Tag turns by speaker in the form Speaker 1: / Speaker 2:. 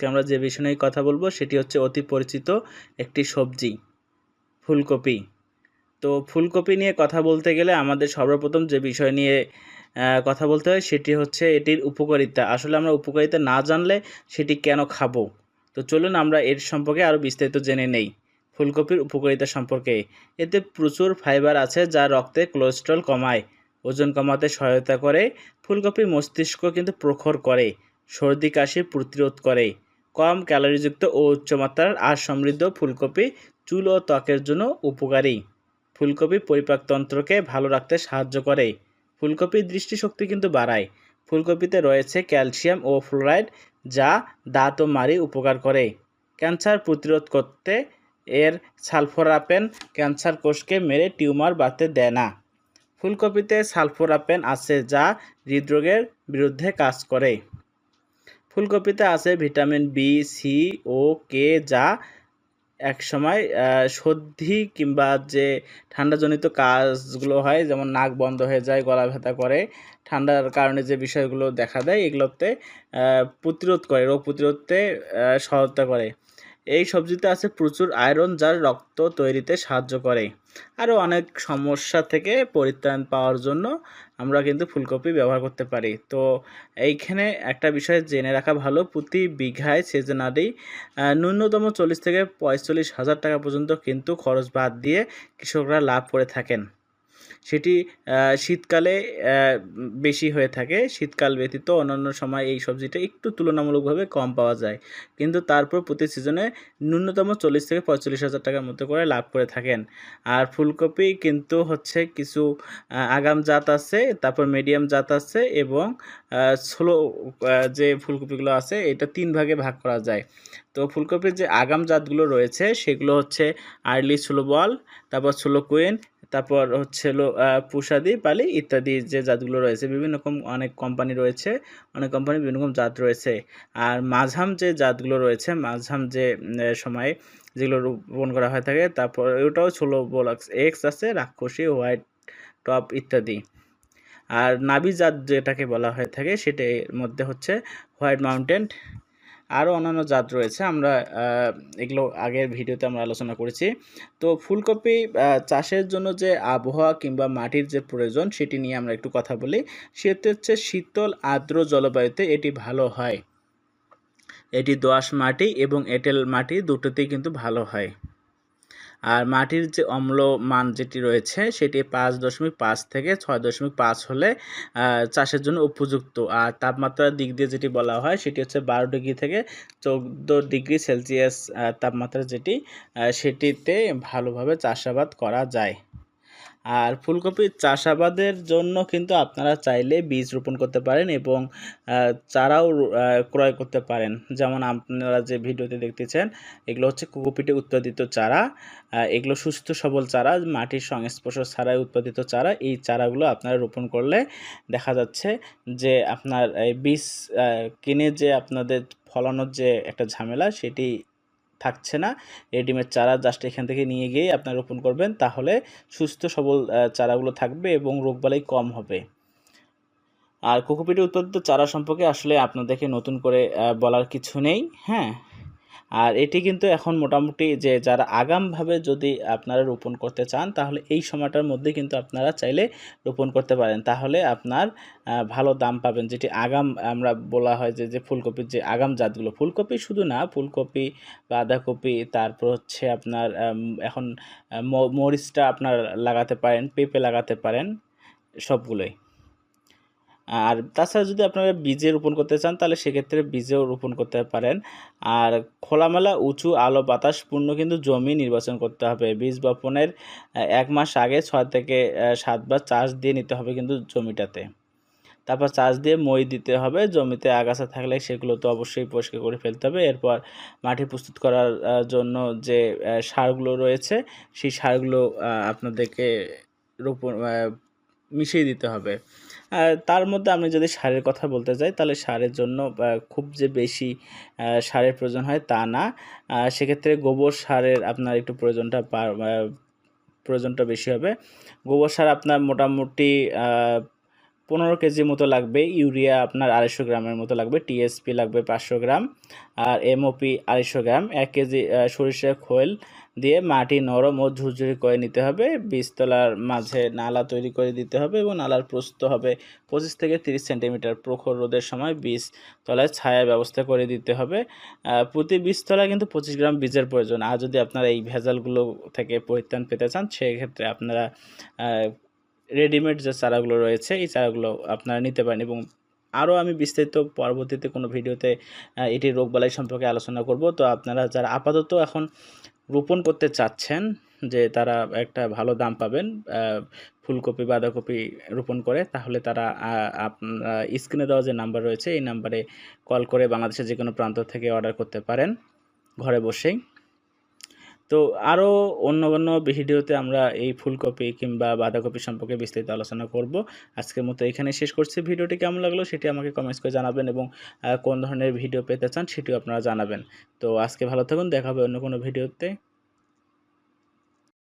Speaker 1: আজকে আমরা যে বিষয় নিয়ে কথা বলব সেটি হচ্ছে অতি পরিচিত একটি সবজি, ফুলকপি। তো ফুলকপি নিয়ে কথা বলতে গেলে আমাদের সর্বপ্রথম যে বিষয় নিয়ে কথা বলতে হয় সেটি হচ্ছে এটির উপকারিতা। আসলে আমরা উপকারিতা না জানলে সেটি কেন খাব? তো চলুন আমরা এর সম্পর্কে আরও বিস্তারিত জেনে নেই, ফুলকপির উপকারিতা সম্পর্কে। এতে প্রচুর ফাইবার আছে যা রক্তে কোলেস্ট্রল কমায়, ওজন কমাতে সহায়তা করে, ফুলকপি মস্তিষ্ক কিন্তু প্রখর করে, সর্দি কাশি প্রতিরোধ করে। কম ক্যালোরিযুক্ত ও উচ্চমাত্রার আর সমৃদ্ধ ফুলকপি চুল ও ত্বকের জন্য উপকারী। ফুলকপি পরিপাকতন্ত্রকে ভালো রাখতে সাহায্য করে। ফুলকপির দৃষ্টিশক্তি কিন্তু বাড়ায়। ফুলকপিতে রয়েছে ক্যালসিয়াম ও ফ্লোরাইড, যা দাঁত ও মাড়ি উপকার করে। ক্যান্সার প্রতিরোধ করতে এর সালফোরাপেন ক্যান্সার কোষকে মেরে টিউমার বাড়তে দেয় না। ফুলকপিতে সালফোরাপেন আছে, যা হৃদরোগের বিরুদ্ধে কাজ করে। ফুলকপিতে আছে ভিটামিন বি সি ও কে যা একসময় সময় সর্দি কিংবা যে ঠান্ডাজনিত কাজগুলো হয়, যেমন নাক বন্ধ হয়ে যায়, গলা ব্যথা করে, ঠান্ডার কারণে যে বিষয়গুলো দেখা দেয়, এগুলোতে প্রতিরোধ করে, রোগ প্রতিরোধে সহায়তা করে। এই সবজিতে আছে প্রচুর আয়রন যার রক্ত তৈরিতে সাহায্য করে। আরও অনেক সমস্যা থেকে পরিত্রাণ পাওয়ার জন্য আমরা কিন্তু ফুলকপি ব্যবহার করতে পারি। তো এইখানে একটা বিষয় জেনে রাখা ভালো, প্রতি বিঘায় সিজনারি ন্যূনতম চল্লিশ থেকে পঁয়তাল্লিশ হাজার টাকা পর্যন্ত কিন্তু খরচ বাদ দিয়ে কৃষকরা লাভ করে থাকেন। সেটি শীতকালে বেশি হয়ে থাকে। শীতকাল ব্যতীত অন্যান্য সময় এই সবজিটা একটু তুলনামূলকভাবে কম পাওয়া যায়। কিন্তু তারপর প্রতি সিজনে ন্যূনতম চল্লিশ থেকে পঁয়তাল্লিশ হাজার টাকার মতো করে লাভ করে থাকেন। আর ফুলকপি কিন্তু হচ্ছে কিছু আগাম জাত আছে, তারপর মিডিয়াম জাত আছে এবং স্লো যে ফুলকপিগুলো আছে, এটা তিন ভাগে ভাগ করা যায়। তো ফুলকপির যে আগাম জাতগুলো রয়েছে, সেগুলো হচ্ছে আর্লি স্লো বল, তারপর স্লো কুইন, তারপর হচ্ছে পুষাদি, পালি ইত্যাদি যে জাতগুলো রয়েছে। বিভিন্ন রকম অনেক কোম্পানি রয়েছে, অনেক কোম্পানি বিভিন্ন রকম জাত রয়েছে। আর মাঝাম যে জাতগুলো রয়েছে, মাঝাম যে সময়ে যেগুলো রোপণ করা হয়ে থাকে, তারপর ওটাও ষোলো বোলাক্স এক্স আছে, রাক্ষসী, হোয়াইট টপ ইত্যাদি। আর নাবি জাত যেটাকে বলা হয়ে থাকে, সেটার মধ্যে হচ্ছে হোয়াইট মাউন্টেন আরও অন্যান্য জাত রয়েছে। আমরা এগুলো আগের ভিডিওতে আমরা আলোচনা করেছি। তো ফুলকপি চাষের জন্য যে আবহাওয়া কিংবা মাটির যে প্রয়োজন সেটি নিয়ে আমরা একটু কথা বলি। সেটি হচ্ছে শীতল আর্দ্র জলবায়ুতে এটি ভালো হয়। এটি দোয়াশ মাটি এবং এঁটেল মাটি দুটোতেই কিন্তু ভালো হয়। আর মাটির যে অম্ল মান যেটি রয়েছে, সেটি পাঁচ দশমিক পাঁচ থেকে ছয় দশমিক পাঁচ হলে চাষের জন্য উপযুক্ত। আর তাপমাত্রার দিক দিয়ে যেটি বলা হয়, সেটি হচ্ছে বারো ডিগ্রি থেকে চৌদ্দ ডিগ্রি সেলসিয়াস তাপমাত্রা যেটি সেটিতে ভালোভাবে চাষাবাদ করা যায়। আর ফুলকপির চাষাবাদের জন্য কিন্তু আপনারা চাইলে বীজ রোপণ করতে পারেন এবং চারাও ক্রয় করতে পারেন। যেমন আপনারা যে ভিডিওতে দেখতেছেন, এগুলো হচ্ছে কোকোপিটে উৎপাদিত চারা এগুলো সুস্থ সবল চারা, মাটির সংস্পর্শ ছাড়াই উৎপাদিত চারা। এই চারাগুলো আপনারা রোপণ করলে দেখা যাচ্ছে যে আপনার বীজ কিনে যে আপনাদের ফলানোর যে একটা ঝামেলা, সেটি থাকছে না। রেডিমেড চারা জাস্ট এখান থেকে নিয়ে গিয়ে আপনারা রোপণ করবেন। তাহলে সুস্থ সবল চারাগুলো থাকবে এবং রোগবালাই কম হবে। আর কোকোপিটে উৎপাদিত চারা সম্পর্কে আসলে আপনাদেরকে নতুন করে বলার কিছু নেই। হ্যাঁ? আর এটি কিন্তু এখন মোটামুটি যে যারা আগামভাবে যদি আপনারা রোপণ করতে চান, তাহলে এই সময়টার মধ্যে কিন্তু আপনারা চাইলে রোপণ করতে পারেন। তাহলে আপনার ভালো দাম পাবেন। যেটি আগাম, আমরা বলা হয় যে যে ফুলকপির যে আগাম জাতগুলো, ফুলকপি শুধু না, ফুলকপি, বাঁধাকপি, তারপর হচ্ছে আপনার এখন মরিচটা আপনার লাগাতে পারেন, পেঁপে লাগাতে পারেন, সবগুলোই। আর তাছাড়া যদি আপনারা বীজে রোপণ করতে চান, তাহলে সেক্ষেত্রে বীজেও রোপণ করতে পারেন। আর খোলামেলা, উঁচু, আলো, বাতাস পূর্ণ কিন্তু জমি নির্বাচন করতে হবে। বীজ বপনের এক মাস আগে ছয় থেকে সাতবার চাষ দিয়ে নিতে হবে কিন্তু জমিটাতে। তারপর চাষ দিয়ে মই দিতে হবে। জমিতে আগাছা থাকলে সেগুলো তো অবশ্যই পরিষ্কার করে ফেলতে হবে। এরপর মাটি প্রস্তুত করার জন্য যে সারগুলো রয়েছে, সেই সারগুলো আপনাদেরকে রোপণ মিশিয়ে দিতে হবে। তার মধ্যে আমি যদি সারের কথা বলতে যাই, তাহলে সারের জন্য খুব যে বেশি সারের প্রয়োজন হয় তা না। সেক্ষেত্রে গোবর সারের আপনার একটু প্রয়োজনটা প্রয়োজনটা বেশি হবে। গোবর সার আপনার মোটামুটি পনেরো কেজি মতো লাগবে, ইউরিয়া আপনার আড়াইশো গ্রামের মতো লাগবে টিএসপি লাগবে পাঁচশো গ্রাম, আর এমওপি আড়াইশো গ্রাম, এক কেজি সরিষার খোল দিয়ে মাটি নরম ও ঝুরঝুরি করে নিতে হবে, বীজতলার মাঝে নালা তৈরি করে দিতে হবে এবং নালার প্রস্থ হবে পঁচিশ থেকে তিরিশ সেন্টিমিটার প্রখর রোদের সময় বীজ তলায় ছায়া ব্যবস্থা করে দিতে হবে। প্রতি বীজতলায় কিন্তু পঁচিশ গ্রাম বীজের প্রয়োজন, আর যদি আপনারা এই ভেজালগুলো থেকে পরিত্রাণ পেতে চান, সেক্ষেত্রে আপনারা রেডিমেড যে চারাগুলো রয়েছে, এই চারাগুলো আপনারা নিতে পারেন এবং আরও আমি বিস্তারিত পরবর্তীতে কোনো ভিডিওতে এটির রোগবালাই সম্পর্কে আলোচনা করব। তো আপনারা যারা আপাতত এখন রোপণ করতে চাচ্ছেন, যে তারা একটা ভালো দাম পাবেন ফুলকপি, বাঁধাকপি রোপণ করে, তাহলে তারা স্ক্রিনে দেওয়া যে নাম্বার রয়েছে, এই নাম্বারে কল করে বাংলাদেশের যে কোনো প্রান্ত থেকে অর্ডার করতে পারেন, ঘরে বসেই। তো আরও অন্য অন্য ভিডিওতে আমরা এই ফুলকপি কিংবা বাঁধাকপি সম্পর্কে বিস্তারিত আলোচনা করব। আজকের মতো এখানে শেষ করছি। ভিডিওটি কেমন লাগল সেটি আমাকে কমেন্টস করে জানাবেন এবং কোন ধরনের ভিডিও পেতে চান সেটিও আপনারা জানাবেন। তো আজকে ভালো থাকুন, দেখা হবে অন্য কোনো ভিডিওতে।